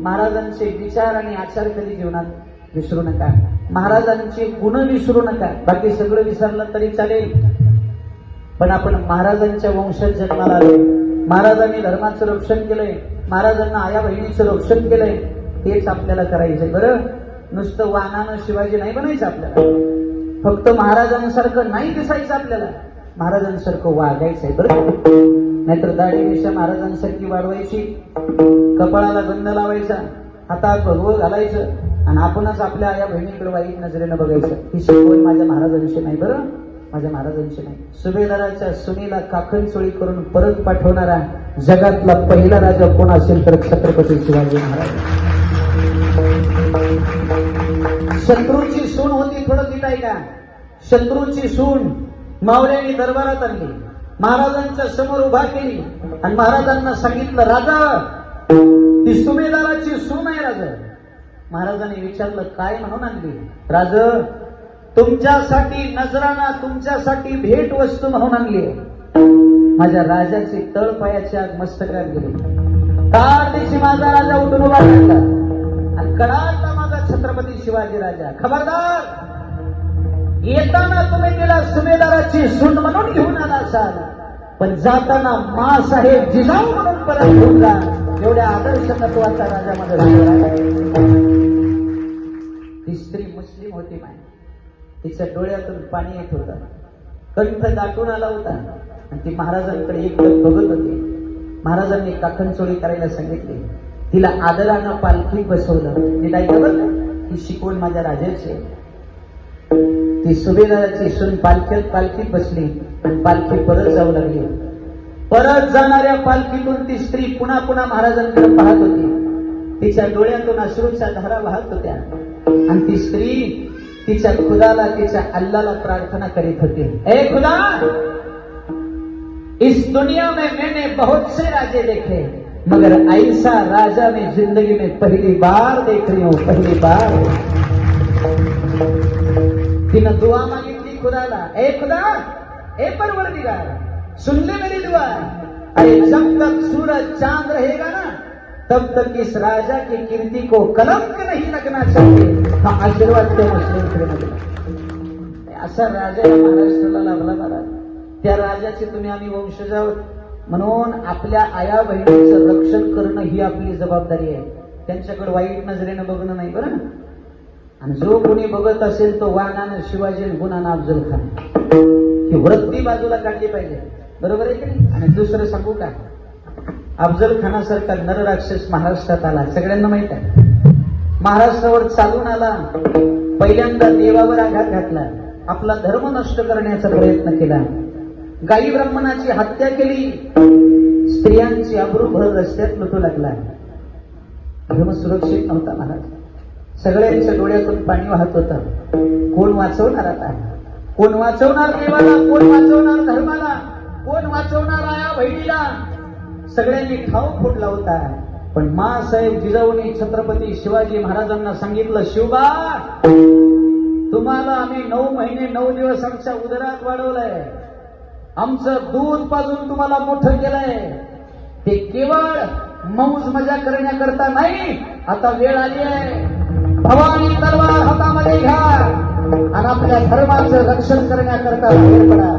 महाराजांचे विचार आणि आचार कधी जीवनात विसरू नका. महाराजांचे गुण विसरू नका. बाकी सगळं विसरलं तरी चालेल. पण आपण महाराजांच्या वंशात जन्माला आलो. महाराजांनी धर्माचं रक्षण केलंय. महाराजांना आया बहिणीचं रक्षण केलंय. तेच आपल्याला करायचंय. बरं? नुसतं वाहनानं शिवाजी नाही बनायचं आपल्याला. फक्त महाराजांसारखं नाही दिसायचं आपल्याला. महाराजांसारखं वागायचंय. बरं? नाहीतर दाढी मिशा महाराजांसारखी वाढवायची. कपाळाला गंध लावायचा. हातात भगवं घालायचं. आणि आपणच आपल्या आया बहिणीकडे वाईट नजरेनं बघायचं. ही शिकवण माझ्या महाराजांची नाही बरं? माझ्या महाराजांची नाही. सुभेदाराच्या सुनीला काखण चोळी करून परत पाठवणारा जगातला पहिला राजा कोण असेल तर छत्रपती शिवाजी महाराज. शत्रूची सून होती थोडं दिलाय का शत्रूची सून मावळ्यांनी दरबारात आणली. महाराजांच्या समोर उभा केली. आणि महाराजांना सांगितलं राजा ती सुभेदाराची सून आहे राजा. महाराजांनी विचारलं काय म्हणून आणली? राज तुमच्यासाठी नजराना तुमच्यासाठी भेट वस्तू म्हणून आणली माझ्या राजाची तळपायाची आज मस्तकात गेली. काळ दिवशी माझा राजा उठून उभा राहिला. आणि कडाडला माझा छत्रपती शिवाजी राजा. खबरदार येताना तुम्ही तिला सुभेदाराची सून म्हणून घेऊन आला असाल. पण जाताना मा साहेब जिजाऊ म्हणून परत घेऊन जा एवढ्या आदर्श तत्वाचा राजामध्ये ती स्त्री मुस्लिम होती माय तिच्या डोळ्यातून पाणी येत होतं. कंठ दाटून आला होता. आणि ती महाराजांकडे एक बघत होती. महाराजांनी काखणचोळी करायला सांगितली. तिला आदरानं पालखी बसवलं. तिला ऐका ही शिकवण माझ्या राजाची आहे. ती सुभेदाराची सून पालखीत पालखीत बसली आणि पालखी परत जाऊ लागली. परत जाणाऱ्या पालखीतून ती स्त्री पुन्हा पुन्हा महाराजांकडे पाहत होती. तिच्या डोळ्यातून अश्रूच्या धारा वाहत होत्या. आणि ती स्त्री तिच्या खुदाला तिच्या अल्लाला प्रार्थना करीत होती. ए खुदा इस दुनिया में मैंने बहुत से राजे देखे मगर ऐसा राजा मैं जिंदगी में पहली बार देख रही हूं पहली बार. तिनं दुआ मागितली खुदाला ए खुदा ए परवरदिगार सुन ले मेरी दुआ अरे जब तक सूरज चांद रहेगा ना तब तक इस राजा की कीर्ति को कलंक नहीं लगना चाहिए हा आशीर्वाद त्या मुस्लिम दिला असा राजा या महाराष्ट्राला लाभला महाराज त्या राजाचे तुम्ही आम्ही वंशज आहोत म्हणून आपल्या आया बहिणीचं रक्षण करणं ही आपली जबाबदारी आहे त्यांच्याकडे वाईट नजरेनं बघणं नाही बरं ना आणि जो कोणी बघत असेल तो वानान शिवाजी आणि गुणानं अफजल खान. ही वृत्ती बाजूला काढली पाहिजे. बरोबर आहे की आणि दुसरं सांगू का? अफजल खानासारखा नरराक्षस महाराष्ट्रात आला. सगळ्यांना माहीत आहे. महाराष्ट्रावर चालून आला. पहिल्यांदा देवावर आघात घातला. आपला धर्म नष्ट करण्याचा प्रयत्न केला. गाई ब्राह्मणाची हत्या केली. स्त्रियांची अब्रू भर रस्त्यात लुटू लागला. धर्म सुरक्षित नव्हता महाराज. सगळ्यांच्या डोळ्यातून पाणी वाहत होतं. कोण वाचवणार आता? कोण वाचवणार देवाला? कोण वाचवणार धर्माला? कोण वाचवणार आया बहिणीला? सगळ्यांनी ठाव फुटला होता. पण मासाहेब जिजाऊने छत्रपती शिवाजी महाराजांना सांगितलं शिवबा तुम्हाला आम्ही नऊ महिने नऊ दिवस आमच्या उदरात वाढवलंय. आमचं दूध पाजून तुम्हाला मोठं केलंय. ते केवळ मौज मजा करण्याकरता नाही आता वेळ आली आहे. भवानी तलवार हातामध्ये घ्या. आणि आपल्या धर्माचं रक्षण करण्याकरता बाहेर पडा.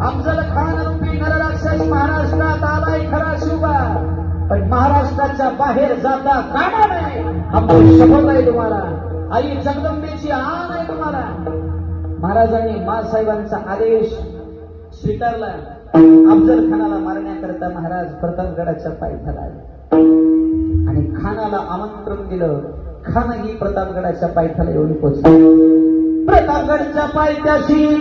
अफजल खान रूपी नरराक्षस महाराष्ट्रात आलाय खरा शिवा पण महाराष्ट्राच्या बाहेर जाता कामा नाही आपण शपथ आहे तुम्हाला. आई जगदंबेची आण आहे तुम्हाला. महाराजांनी मासाहेबांचा आदेश स्वीकारला. अफजल खानाला मारण्याकरता महाराज प्रतापगडाच्या पायथ्याला आले. आणि खानाला आमंत्रण दिलं. खानगी प्रतापगडाच्या पायथ्याला येऊन पोहोचली. प्रतापगडच्या पायथ्याशी.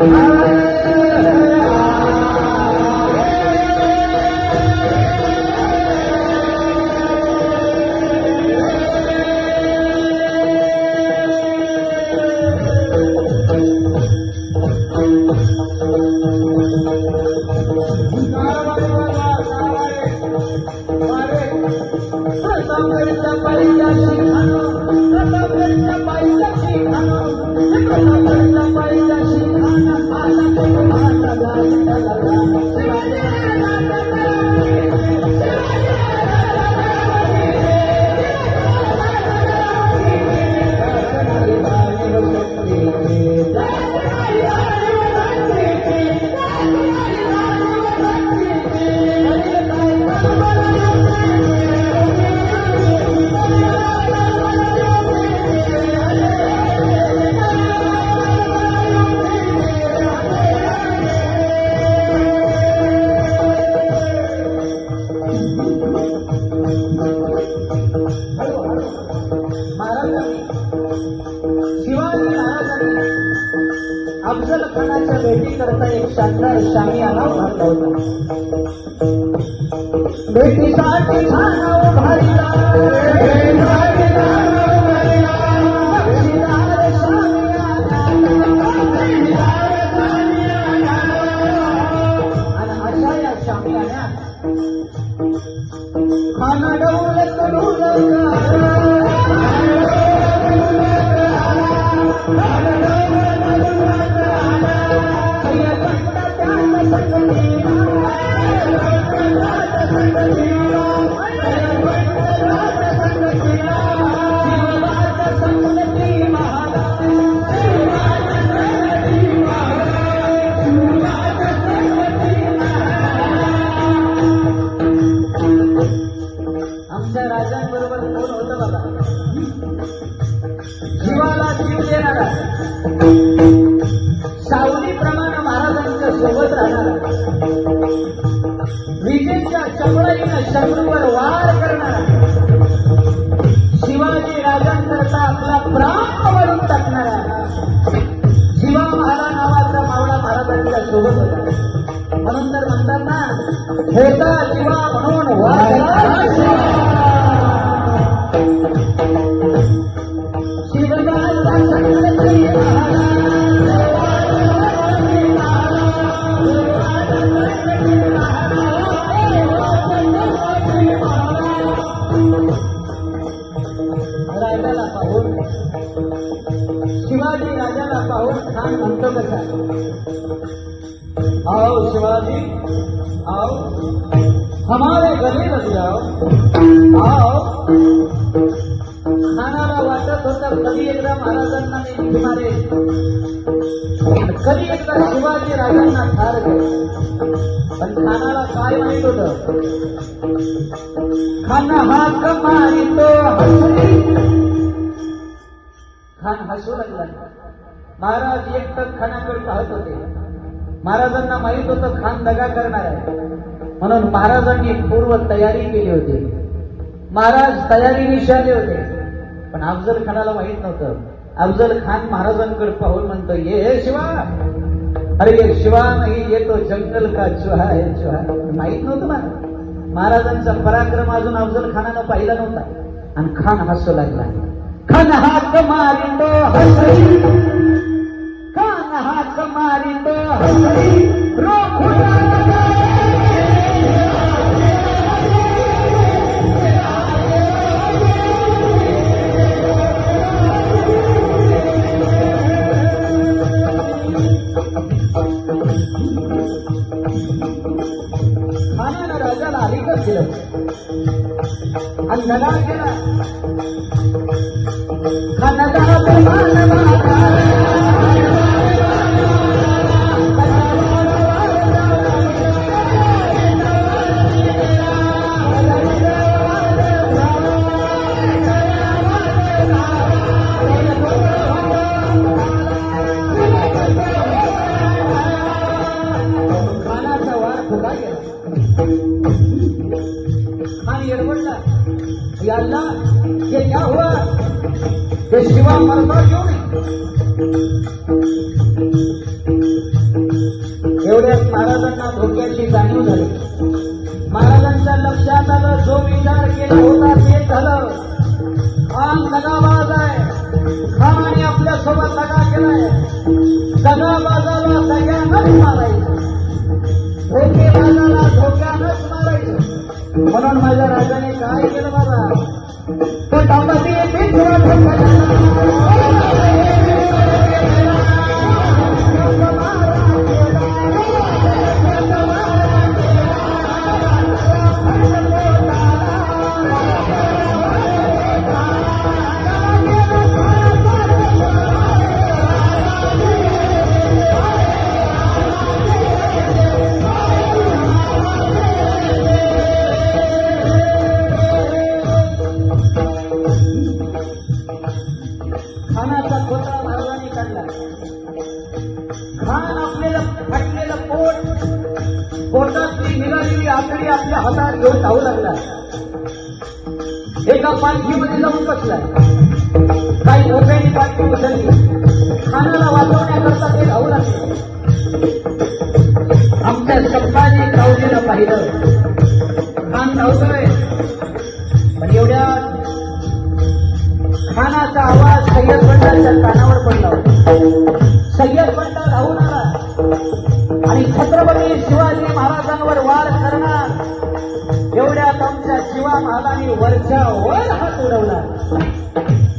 करता एक शानदार शामियाना भेटीसाठी खाना शत्रूवर वार करणारा. शिवाजी राजांकरता आपला प्राण वळून टाकणारा. शिवा महारा नावाचा मावळा महाराजांच्या सोबत होता. म्हणून तर म्हणतात ना होता शिवा म्हणून वार शिवा. शिवराजा आओ शिवाजी आओ। हमारे गले लग जाओ। आओ। खानाला वाटत होता कधी एकदा महाराजांना मी मारे कधी एकदा शिवाजी राजांना ठार करेन पण खानाला काय माहीत होत खाना हाक मारितो हसरी खान हसू लागला महाराज एकटक खाण्याकडे पाहत होते. महाराजांना माहीत होतं खान दगा करणार आहे. म्हणून महाराजांनी पूर्व तयारी केली होती. महाराज तयारी आले होते. पण अफजल खानाला माहीत नव्हतं. अफजल खान महाराजांकडे पाहून म्हणतो ये शिवा. अरे ये शिवा नाही येतो जंगल का चुहा है चुहा माहीत नव्हतं मला. महाराजांचा पराक्रम अजून अफजल खानानं पाहिला नव्हता. आणि खान हसू लागला. खान हा मारितो हसरी हाक मारितो. हसरी रोखून खानानं राजाला अलीकच दिलं आणि लढा केला ये शिवा मरता क्यों नहीं एवढ्यात महाराजांना धोक्याची जाणीव झाली. महाराजांच्या लक्षात आलं जो विचार केला होता ते झालं. खान दगाबाज आहे. खानाने आपल्यासोबत दगा केलाय. दगाबाजाला सगळ्यांनाच मारायचं. धोकेबाजाला धोक्यानंच मारायचं. म्हणून माझ्या राजाने काय केलं बाबा? तो टांबाची पिंजरा खानाचा अवतार घेऊन धावू लागला एका पालखीमध्ये जाऊन बसलाय. काही लोकांनी पालखी उचलली खानाला वाचवण्याकरता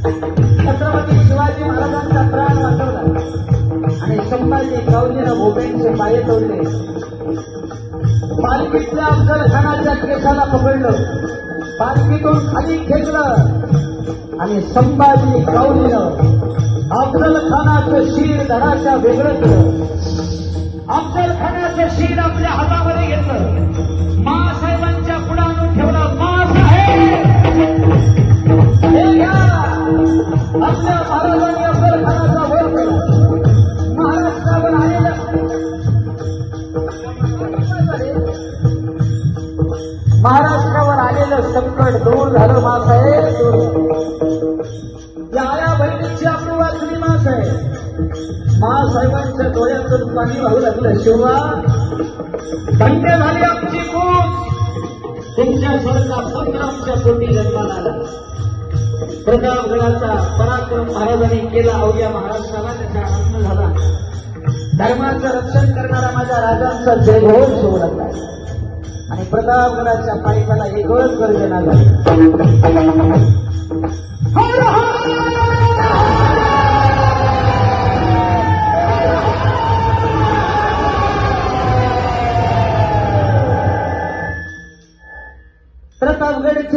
छत्रपती शिवाजी महाराजांचा प्राण वाचवला आणि संभाजी गौरीनं भोपेंचे पाय तोडले. पालखीतल्या अफजल खानाच्या केसाला पकडलं. पालखीतून खाली खेचलं. आणि संभाजी गौरीनं अफजल खानाचं शिर धडाच्या वेगळं केलं. अफजल खानाचं शिर आपल्या हातामध्ये घेतलं. डोळ्यातून पाणी वाहू लागलं. शिवा धन्य झाली आमची कूच तुमच्यासारखा पुत्र आमच्या पोटी जन्माला आला प्रतापगडाचा पराक्रम महाराजांनी केला. अवघ्या महाराष्ट्राला त्याचा आनंद झाला. धर्माचं रक्षण करणारा माझ्या राजांचा जयघोष होऊ लागला. आणि प्रतापगडाच्या पायथ्याला एकच गर्जना झाली.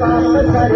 पावना